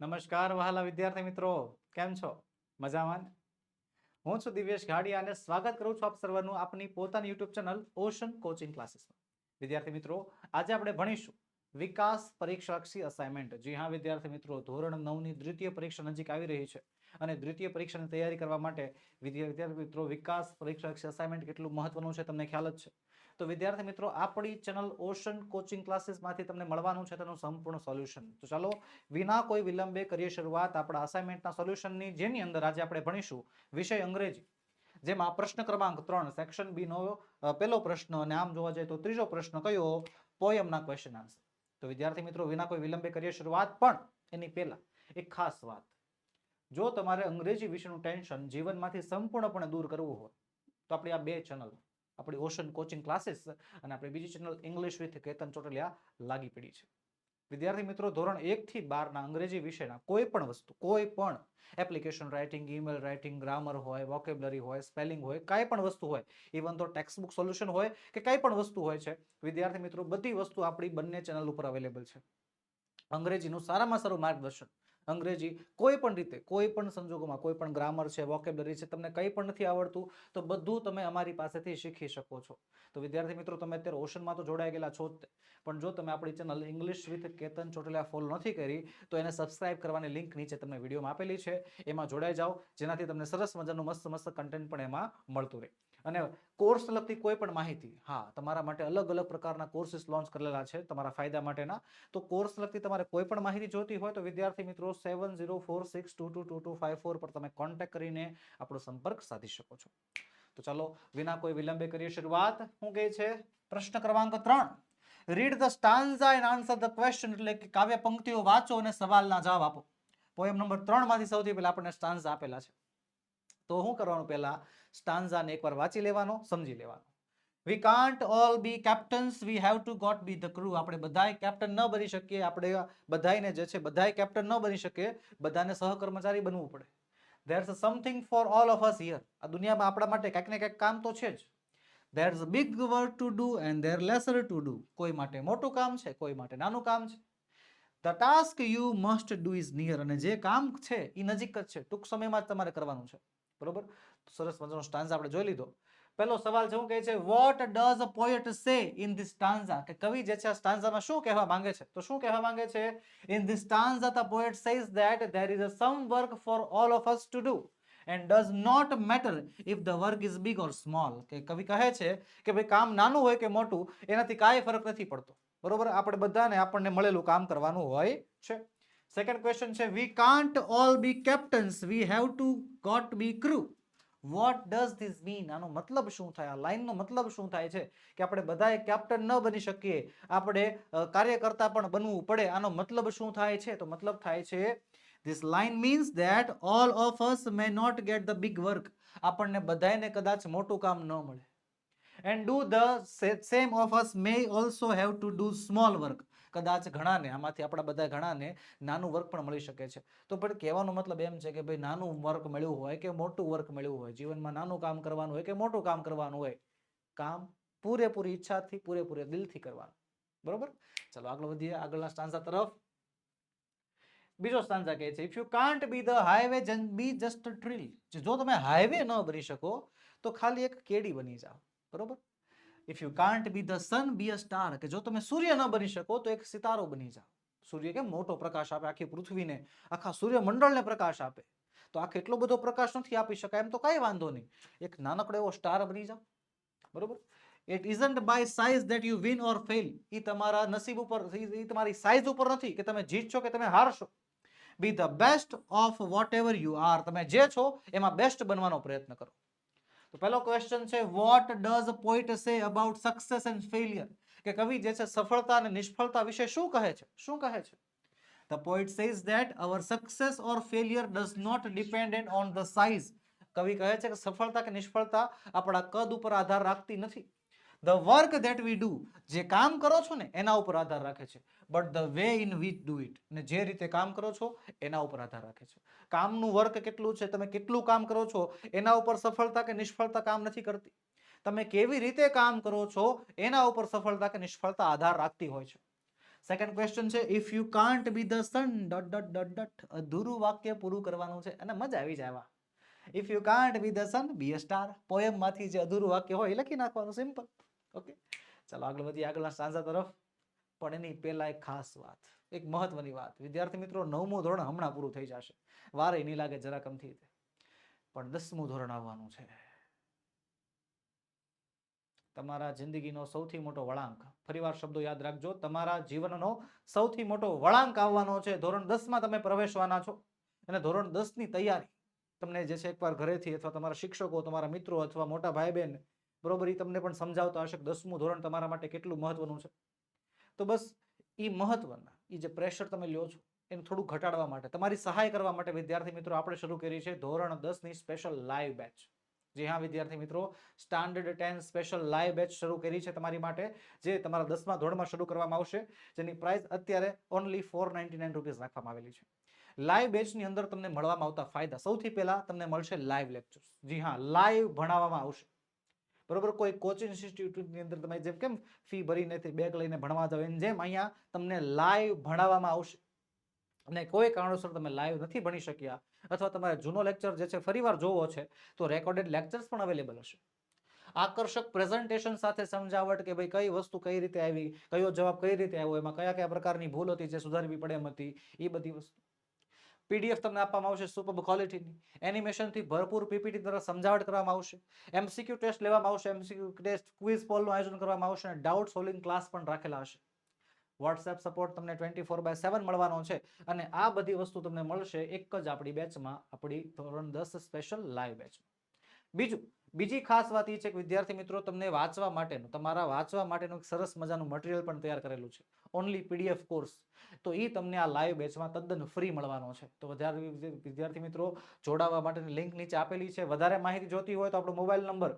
નમસ્કાર વહાલા વિદ્યાર્થી મિત્રો. કેમ છો? મજામાં હું છું દિવ્યેશ ઘાડિયા અને સ્વાગત કરું છું આપ સર્વનું આપની પોતાની યુટ્યુબ ચેનલ ઓશન કોચિંગ ક્લાસીસમાં વિદ્યાર્થી મિત્રો, આજે આપણે ભણીશું વિકાસ પરીક્ષાક્ષી અસાઇનમેન્ટ જી હા વિદ્યાર્થી મિત્રો, ધોરણ નવની દ્વિતીય પરીક્ષા નજીક આવી રહી છે. અને દ્વિતીય પરીક્ષાની તૈયારી કરવા માટે વિદ્યાર્થી મિત્રો વિકાસ પરીક્ષા અસાઇનમેન્ટ કેટલું મહત્વનું છે તમને ખ્યાલ જ છે. તો વિદ્યાર્થી મિત્રો આપણી ચેનલ ઓશન કોચિંગ ક્લાસીસમાંથી તમને મળવાનું છે તેનું સંપૂર્ણ સોલ્યુશન. તો ચાલો વિના કોઈ વિલંબે કરીએ શરૂઆત આપણા અસાઇનમેન્ટના સોલ્યુશનની જેની અંદર આજે આપણે ભણીશું વિષય અંગ્રેજી. જેમાં પ્રશ્ન ક્રમાંક ત્રણ સેક્શન બી નો અ, પહેલો પ્રશ્ન અને આમ જોવા જઈએ તો ત્રીજો પ્રશ્ન કયો? પોયમના ક્વેશ્ચન આન્સર તો વિદ્યાર્થી મિત્રો વિના કોઈ વિલંબે કરીએ શરૂઆત પણ એની પહેલા એક ખાસ વાત. જો તમારે અંગ્રેજી વિશેનું ટેન્શન જીવનમાંથી સંપૂર્ણપણે દૂર કરવું હોય, તો આપણી આ બે ચેનલ, આપણી ઓશન કોચિંગ ક્લાસીસ અને આપણી બીજી channel English with Ketan Chotaliya લાગી પડી છે. વિદ્યાર્થી મિત્રો, ધોરણ એકથી બારના અંગ્રેજી વિષયના કોઈ પણ વસ્તુ, કોઈ પણ application writing email writing grammar હોય વોકેબ્લરી હોય સ્પેલિંગ હોય, કાંઈ પણ વસ્તુ હોય ઇવન તો ટેક્સ્ટબુક સોલ્યુશન હોય કે કાંઈ પણ વસ્તુ હોય છે, વિદ્યાર્થી મિત્રો, બધી વસ્તુ આપણી બંને ચેનલ ઉપર અવેલેબલ છે. અંગ્રેજીનું સારામાં સારું માર્ગદર્શન અંગ્રેજી કોઈ પણ રીતે, કોઈ પણ સંજોગોમાં, કોઈ પણ ગ્રામર છે વોકેબલરી છે, તમને કંઈ પણ નથી આવડતું, તો બધું તમે અમારી પાસેથી શીખી શકો છો. તો વિદ્યાર્થી મિત્રો, તમે અત્યારે ઓશનમાં તો જોડાઈ ગયેલા છો જ, પણ જો તમે આપણી channel English with Ketan Chotaliya follow નથી કરી, તો એને સબસ્ક્રાઇબ કરવાની લિંક નીચે તમને વિડીયોમાં આપેલી છે, એમાં જોડાઈ જાઓ, જેનાથી તમને સરસ મજાનું મસ્ત મસ્ત કન્ટેન્ટ પણ એમાં મળતું રહે. અને કોર્સ લગતી કોઈ પણ માહિતી, હા, તમારા માટે અલગ અલગ પ્રકારના કોર્સીસ લોન્ચ કરેલા છે, તમારા ફાયદા માટેના. તો કોર્સ લગતી તમારે કોઈ પણ માહિતી જોતી હોય તો વિદ્યાર્થી મિત્રો seven zero four six two two two two five four પર તમે કોન્ટેક્ટ કરીને આપણો સંપર્ક સાધી શકો છો. તો ચાલો, વિના કોઈ વિલંબે કરીએ શરૂઆત. શું કહે છે, પ્રશ્ન ક્રમાંક ત્રણ. Read the stanza and answer the question એટલે કે કાવ્ય પંક્તિઓ વાંચો અને સવાલના જવાબ આપો. પોએમ નંબર ત્રણમાંથી સૌથી પહેલા આપણને સ્ટાન્ઝા આપેલા છે. તો શું કરવાનું પહેલા સ્ટાન્ઝાને એકવાર વાંચી લેવાનો, સમજી લેવાનો. We can't all be captains we have to got be the crew આપણે બધાય કેપ્ટન ન બની શકીએ, આપણે બધાયને જે છે, બધાય કેપ્ટન ન બની શકીએ, બધાને સહકર્મચારી બનવું પડે. There's something for all of us here. આ દુનિયામાં આપણા માટે કંઈક ને કંઈક કામ તો છે જ. There's a big work to do and there lesser to do. કોઈ માટે મોટું કામ છે, કોઈ માટે નાનું કામ છે. The task you must do is near અને જે કામ છે એ નજીક જ છે. ટૂંક સમયમાં જ તમારે કરવાનું છે. બરોબર? સરસ મજાનો સ્ટાન્ઝા આપણે જોઈ લીધો. પહેલો સવાલ છે, હું કહે છે what does a poet say in this stanza કે કવિ જે છે આ સ્ટાન્ઝામાં શું કહેવા માંગે છે? તો શું કહેવા માંગે છે? In this stanza the poet says that there is a some work for all of us to do and does not matter if the work is big or small કે કવિ કહે છે કે ભાઈ કામ નાનું હોય કે મોટું, એનાથી કાંઈ ફરક નથી પડતો. બરોબર? આપણે બધાને, આપણને મળેલું કામ કરવાનું હોય છે. સેકન્ડ ક્વેશ્ચન છે we can't all be captains we have to got be crew what does this mean આનો મતલબ શું થાય? આ લાઈનનો મતલબ શું થાય છે? કે આપણે બધાએ કેપ્ટન ન બની શકીએ. આપણે કાર્યકર્તા પણ બનવું પડે. આનો મતલબ શું થાય છે? તો મતલબ થાય છે this line means that all of us may not get the big work આપણને બધાને કદાચ મોટું કામ ન મળે. And do the same of us may also have to do small work કદાચ ઘણાને, આમાંથી આપણા બધા ઘણાને નાનું વર્ક પણ મળી શકે છે. તો પણ કહેવાનો મતલબ એમ છે કે ભાઈ નાનું વર્ક મળ્યું હોય કે મોટું વર્ક મળ્યું હોય, જીવનમાં નાનું કામ કરવાનું હોય કે મોટું કામ કરવાનું હોય, કામ પૂરેપૂરી ઈચ્છાથી, પૂરેપૂરે દિલથી કરવાનું. બરોબર? ચલો આગળ વધીએ, આગળના સ્ટાન્સા તરફ. બીજો સ્ટાન્સા કહે છે if you can't be the highway be just trail જો તમે હાઈવે ન બની શકો, તો ખાલી એક કેડી બની જાઓ. બરોબર? If you can't be the sun be a star કે જો તમે સૂર્ય ન બની શકો, તો એક સિતારો બની જાઓ. સૂર્ય કેમ? મોટો પ્રકાશ આપે, આખી પૃથ્વીને, આખા સૂર્યમંડળને પ્રકાશ આપે. તો આ કેટલો બધો પ્રકાશ નથી આપી શકાય, એમ તો કાંઈ વાંધો નહીં. એક નાનકડો એવો સ્ટાર બની જાઓ. બરોબર? It isn't by size that you win or fail એ તમારા નસીબ ઉપર એ તમારી સાઇઝ ઉપર નથી કે તમે જીતશો કે તમે હારશો. Be the best of whatever you are તમે જે છો, એમાં બેસ્ટ બનવાનો પ્રયત્ન કરો. તો પહેલો ક્વેશ્ચન છે what does poet say about success and failure કે કવિ જે છે, સફળતા અને નિષ્ફળતા વિશે શું કહે છે? શું કહે છે? The poet says that our success or failure does not dependent on the size કવિ કહે છે કે સફળતા કે નિષ્ફળતા આપણા કદ ઉપર આધાર રાખતી નથી. The work that we do જે કામ કરો છો ને, એના ઉપર આધાર રાખે છે. But the way in which do it ને જે રીતે કામ કરો છો, એના ઉપર આધાર રાખે છે. કામનું વર્ક કેટલું છે, તમે કેટલું કામ કરો છો, એના ઉપર સફળતા કે નિષ્ફળતા કામ નથી કરતી. તમે કેવી રીતે કામ કરો છો, એના ઉપર સફળતા કે નિષ્ફળતા આધાર રાખતી હોય છે. સેકન્ડ ક્વેશ્ચન છે if you can't be the sun dot dot dot dot અધૂરું વાક્ય પૂરું કરવાનું છે, અને મજા આવી જાય if you can't be the sun be a star પોએમમાંથી જે અધૂરું વાક્ય હોય એ લખી નાખવાનું સિમ્પલ ઓકે ચાલો આગળ વધીએ. આગળના સાંજા તરફ. પણ એની પહેલા એક ખાસ વાત, એક મહત્વની વાત. વિદ્યાર્થી મિત્રો, નવમું ધોરણ હમણાં પૂરું થઈ જશે. વારે નહીં લાગે જરા કમથી પણ દસમું ધોરણ આવવાનું છે. તમારા જિંદગીનો સૌથી મોટો વળાંક. ફરીવાર શબ્દો યાદ રાખજો. તમારા જીવનનો સૌથી મોટો વળાંક આવવાનો છે. ધોરણ દસમાં તમે પ્રવેશવાના છો. અને ધોરણ દસની તૈયારી તમને જે છે, એકવાર ઘરેથી અથવા તમારા શિક્ષકો, તમારા મિત્રો અથવા મોટા ભાઈ બહેન બરોબર, એ તમને પણ સમજાવતા હશે દસમું ધોરણ તમારા માટે કેટલું મહત્વનું છે. તો બસ એ મહત્વના એ જે પ્રેશર તમે લ્યો છો, એને થોડું ઘટાડવા માટે, તમારી સહાય કરવા માટે વિદ્યાર્થી મિત્રો આપણે શરૂ કરી છે ધોરણ દસની સ્પેશિયલ લાઈવ બેચ જે હા, વિદ્યાર્થી મિત્રો standard ten special live batch શરૂ કરી છે તમારી માટે, જે તમારા દસમા ધોરણમાં શરૂ કરવામાં આવશે, જેની પ્રાઇસ અત્યારે only four ninety nine rupees રાખવામાં આવેલી છે. લાઈવ બેચની અંદર તમને મળવામાં આવતા ફાયદા, સૌથી પહેલા તમને મળશે લાઈવ લેક્ચર્સ જી હા લાઈવ ભણાવવામાં આવશે. બરોબર? કોઈ કોચિંગ ઇન્સ્ટિટ્યૂટની અંદર તમે જેમ કેમ ફી ભરીને બેગ લઈને ભણવા જાવ? એમ જેમ અહીંયા તમને લાઈવ ભણાવવામાં આવશે. અને કોઈ કારણોસર તમે લાઈવ નથી ભણી શક્યા અથવા તમારે જૂનો લેક્ચર જે છે ફરીવાર જોવો છે, તો રેકોર્ડેડ લેક્ચર્સ પણ અવેલેબલ હશે. આકર્ષક પ્રેઝન્ટેશન સાથે સમજાવટ કે ભાઈ કઈ વસ્તુ કઈ રીતે આવી, કયો જવાબ કઈ રીતે આવ્યો, એમાં કયા કયા પ્રકારની ભૂલ હતી જે સુધારવી પડે એમ હતી, એ બધી વસ્તુ. પીડીએફ તમને આપવામાં આવશે સુપર ક્વોલિટીની એનિમેશનથી ભરપૂર પીપીટી દ્વારા સમજાવટ કરવામાં આવશે. એમસીક્યુ ટેસ્ટ લેવામાં આવશે. એમસીક્યુ ટેસ્ટ ક્વિઝ પોલનું આયોજન કરવામાં આવશે અને ડાઉટ સોલ્વિંગ ક્લાસ પણ રાખેલા હશે. વોટ્સએપ સપોર્ટ તમને ટ્વેન્ટી ફોર બાય સેવન મળવાનો છે અને આ બધી વસ્તુ તમને મળશે એક જ આપણી બેચમાં આપણી ધોરણ દસ સ્પેશિયલ લાઈવ બેચમાં બીજું બીજી ખાસ વાત એ છે કે વિદ્યાર્થી મિત્રો, તમને વાંચવા માટેનું, તમારા વાંચવા માટેનું સરસ મજાનું મટીરિયલ પણ તૈયાર કરેલું છે. ઓનલી પીડીએફ કોર્સ તો એ તમને આ લાઈવ બેચમાં તદ્દન ફ્રી મળવાનો છે. તો વધારે વિદ્યાર્થી મિત્રો, જોડાવા માટેની લિંક નીચે આપેલી છે. વધારે માહિતી જોતી હોય તો આપણો mobile number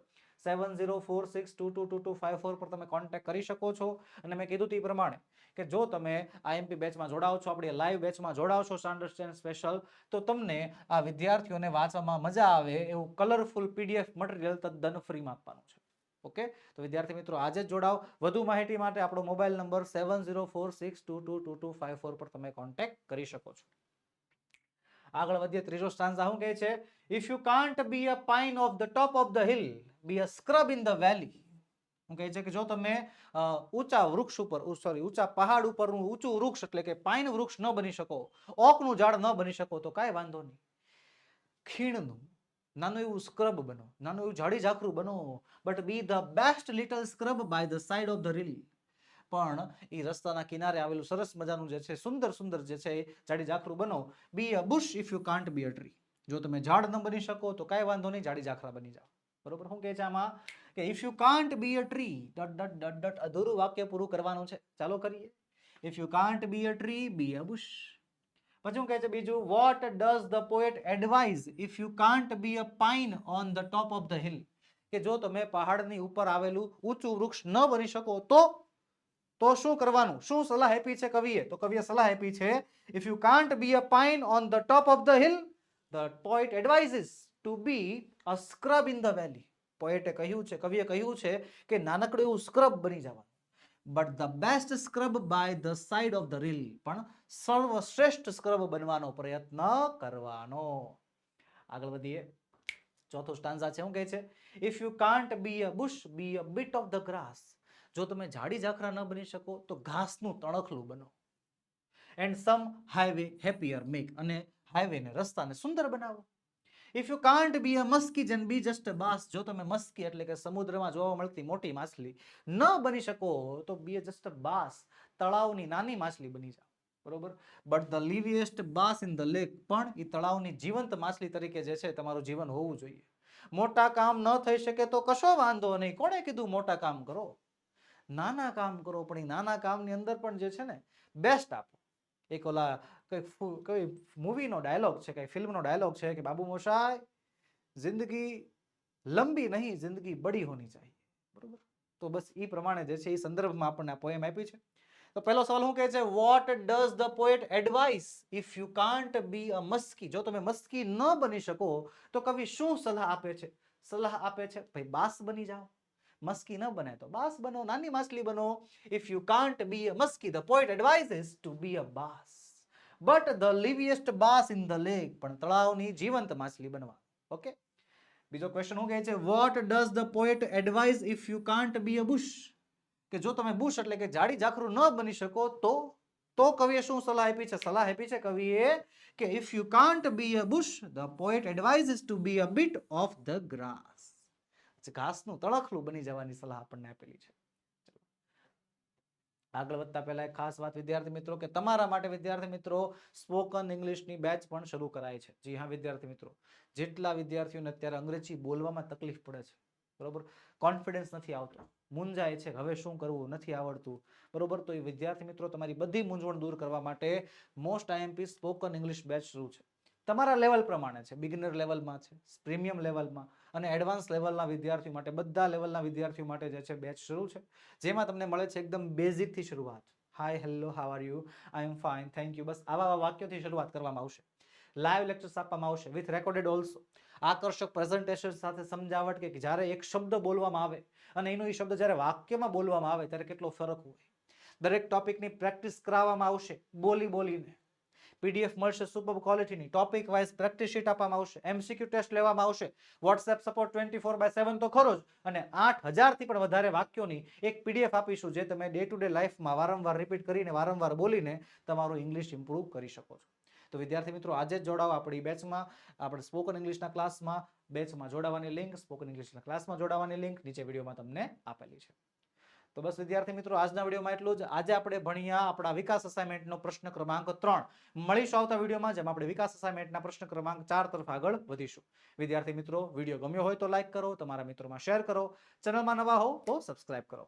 seven zero four six two two two two five four પર તમે કોન્ટેક્ટ કરી શકો છો. અને મેં કીધું તે પ્રમાણે કે જો તમે આઈએમપી બેચમાં જોડાઓ છો, આપણી લાઈવ બેચમાં જોડાઓ છો સ્ટાન્ડર્ડ સ્પેશિયલ તો તમને આ વિદ્યાર્થીઓને વાંચવામાં મજા આવે એવું કલરફુલ પીડીએફ મટીરિયલ તદ્દન ફ્રીમાં આપવાનું છે. ઓકે તો વિદ્યાર્થી મિત્રો, આજે જ જોડાઓ. વધુ માહિતી માટે આપણો mobile number seven zero four six two two two two five four પર તમે કોન્ટેક્ટ કરી શકો છો. આગળ વધીએ, ત્રીજો સ્ટાન્ઝા શું કહે છે? If you can't be a pine of the top of the hill be a scrub in the valley હું કહે છે કે જો તમે ઊંચા વૃક્ષ ઉપર સોરી ઊંચા પહાડ ઉપરનું ઊંચું વૃક્ષ એટલે કે પાઇન વૃક્ષ ન બની શકો, ઓકનું ઝાડ ન બની શકો, તો કાંઈ વાંધો નહીં. ખીણનું, નાનું એવું સ્ક્રબ બનો, નાનું એવું ઝાડી ઝાખરું બનો but be the best little scrub by the side of the rill પણ એ રસ્તાના કિનારે આવેલું સરસ મજાનું જે છે, સુંદર સુંદર જે છે, એ જાડી ઝાખરું બનો be a bush if you can't be a tree જો તમે ઝાડ ન બની શકો તો કાંઈ વાંધો નહીં જાડી ઝાખરા બની જાઓ. બરોબર? શું કહે છે આમાં? કે if you can't be a tree dot dot dot dot, અધૂરું વાક્ય પૂરું કરવાનું છે. ચાલો કરીએ. If you can't be a tree be a bush પછી શું કહે છે બીજું? What does the poet advise if you can't be a pine on the top of the hill કે જો તમે પહાડની ઉપર આવેલું ઊંચું વૃક્ષ ન બની શકો તો તો શું કરવાનું? શું સલાહ આપી છે કવિએ? તો કવિએ સલાહ આપી છે if you can't be a pine on the top of the hill the poet advises to be a scrub in the valley પોએટે કહ્યું છે, કવિએ કહ્યું છે કે નાનકડું એવું સ્ક્રબ બની જવાનું. But the best scrub by the side of the rill પણ સર્વશ્રેષ્ઠ સ્ક્રબ બનવાનો પ્રયત્ન કરવાનો. આગળ વધીએ. ચોથો સ્ટાન્ઝા છે, શું કહે છે? If you can't be a bush be a bit of the grass જો તમે ઝાડી ઝાખરા ન બની શકો, તો ઘાસનું તણખલું બનો. And some highway happier make અને હાઈવે ને રસ્તાને સુંદર બનાવો. If you can't be a muskie then be just બાસ જો તમે મસ્કી એટલે કે સમુદ્રમાં જોવા મળતી મોટી માછલી ન બની શકો, તો બી જસ્ટ બાસ તળાવની નાની માછલી બની જાઓ. બરોબર? But the liveliest bass in the lake પણ એ તળાવની જીવંત માછલી તરીકે જે છે, તમારું જીવન હોવું જોઈએ. મોટા કામ ન થઈ શકે તો કશો વાંધો નહીં. કોણે કીધું મોટા કામ કરો? નાના કામ કરો, પણ એ નાના કામની અંદર પણ જે છે ને બેસ્ટ આપો. એક ઓલા કઈ કઈ મૂવીનો ડાયલોગ છે, કઈ ફિલ્મનો ડાયલોગ છે કે બાબુ મોશાય, જિંદગી લંબી નહીં, જિંદગી બડી હોની ચાહીએ. બરોબર? તો બસ એ પ્રમાણે જે છે એ સંદર્ભમાં આપણને આ પોએમ આપી છે. તો પહેલો સવાલ શું કહે છે? What does the poet advise if you can't be a muskie જો તમે મસ્કી ન બની શકો, તો કવિ શું સલાહ આપે છે? સલાહ આપે છે, ભાઈ, બાસ બની જાઓ. મસ્કી ન બને તો બાસ બનો, નાની માછલી બનો. If you can't be a muskie the point advises to be a bass but the liveliest bass in the lake પણ તળાવની જીવંત માછલી બનવા. ઓકે બીજો ક્વેશ્ચન શું કહે છે? What does the poet advise if you can't be a bush કે જો તમે બુશ એટલે કે જાડી ઝાખરું ન બની શકો, તો તો કવિએ શું સલાહ આપી છે? સલાહ આપી છે કવિએ કે if you can't be a bush the poet advises to be a bit of the grass ઘાસનું તળખલું બની જવાની સલાહ આપણને આપેલી છે. આગળ વધતા પહેલા એક ખાસ વાત વિદ્યાર્થી મિત્રો કે તમારા માટે વિદ્યાર્થી મિત્રો સ્પોકન ઇંગ્લિશની બેચ પણ શરૂ કરાય છે. જી હા, વિદ્યાર્થી મિત્રો. જેટલા વિદ્યાર્થીઓને અત્યારે અંગ્રેજી બોલવામાં તકલીફ પડે છે. બરોબર? કોન્ફિડન્સ નથી આવતો. મૂંઝાય છે હવે શું કરવું? નથી આવડતું. બરોબર? તો એ વિદ્યાર્થી મિત્રો તમારી બધી મૂંઝવણ દૂર કરવા માટે most IMP spoken English batch શરૂ છે. તમારા લેવલ પ્રમાણે છે. બિગિનર લેવલમાં છે પ્રીમિયમ લેવલમાં અને એડવાન્સ લેવલના વિદ્યાર્થીઓ માટે, બધા લેવલના વિદ્યાર્થીઓ માટે જે છે બેચ શરૂ છે. જેમાં તમને મળે છે એકદમ બેઝિકથી શરૂઆત. Hi hello how are you I am fine thank you બસ આવા વાક્યોથી શરૂઆત કરવામાં આવશે. લાઈવ લેક્ચર્સ આપવામાં આવશે વિથ રેકોર્ડેડ ઓલ્સો આકર્ષક પ્રેઝન્ટેશન સાથે સમજાવટ કે જ્યારે એક શબ્દ બોલવામાં આવે અને એનો એ શબ્દ જ્યારે વાક્યમાં બોલવામાં આવે ત્યારે કેટલો ફરક હોય. દરેક ટોપિકની પ્રેક્ટિસ કરાવવામાં આવશે બોલી બોલીને. પીડીએફ મળશે સુપર ક્વોલિટીની ટોપિક વાઇઝ પ્રેક્ટિસ શીટ આપવામાં આવશે. એમસીક્યુ ટેસ્ટ લેવામાં આવશે. WhatsApp support twenty four by seven તો ખરો જ. અને આઠ હજારથી પણ વધારે વાક્યોની એક પીડીએફ આપીશું જે તમે ડે ટુ ડે લાઈફમાં વારંવાર રિપીટ કરીને વારંવાર બોલીને તમારું ઇંગ્લિશ ઇમ્પ્રૂવ કરી શકો છો. તો વિદ્યાર્થી મિત્રો, આજે જ જોડાઓ આપણી બેચમાં આપણે સ્પોકન ઇંગ્લિશના ક્લાસમાં બેચમાં જોડાવાની લિંક સ્પોકન ઇંગ્લિશના ક્લાસમાં જોડાવાની લિંક નીચે વિડીયોમાં તમને આપેલી છે. તો બસ વિદ્યાર્થી મિત્રો, આજના વિડીયોમાં એટલું જ. આજે આપણે ભણ્યા આપણા વિકાસ અસાઇનમેન્ટનો પ્રશ્ન ક્રમાંક ત્રણ. મળીશું આવતા વિડીયોમાં, જેમાં આપણે વિકાસ અસાઇનમેન્ટના પ્રશ્ન ક્રમાંક ચાર તરફ આગળ વધીશું. વિદ્યાર્થી મિત્રો, વીડિયો ગમ્યો હોય તો લાઇક કરો, તમારા મિત્રોમાં શેર કરો. ચેનલમાં નવા હો તો સબસ્ક્રાઇબ કરો.